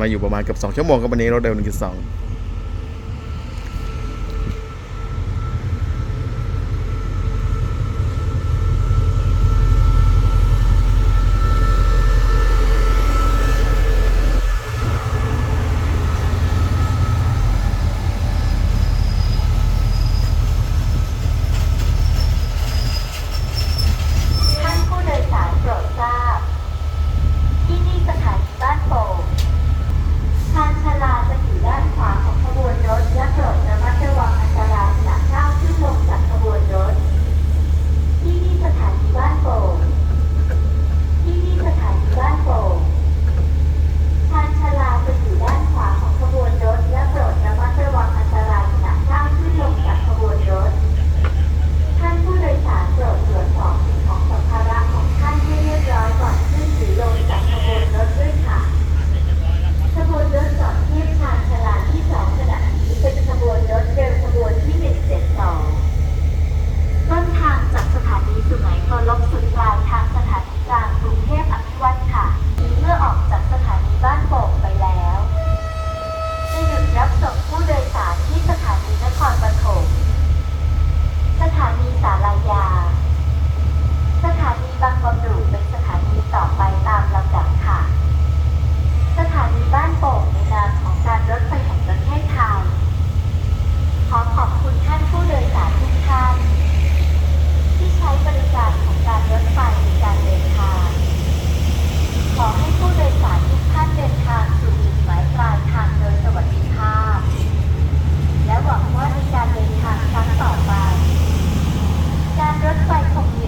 มาอยู่ประมาณเกือบ2ชั่วโมงกับวันนี้รถเดลหนึ่งจุดสอง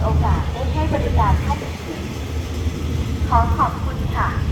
โอกาสได้ให้บริการท่านอีกทีขอขอบคุณค่ะ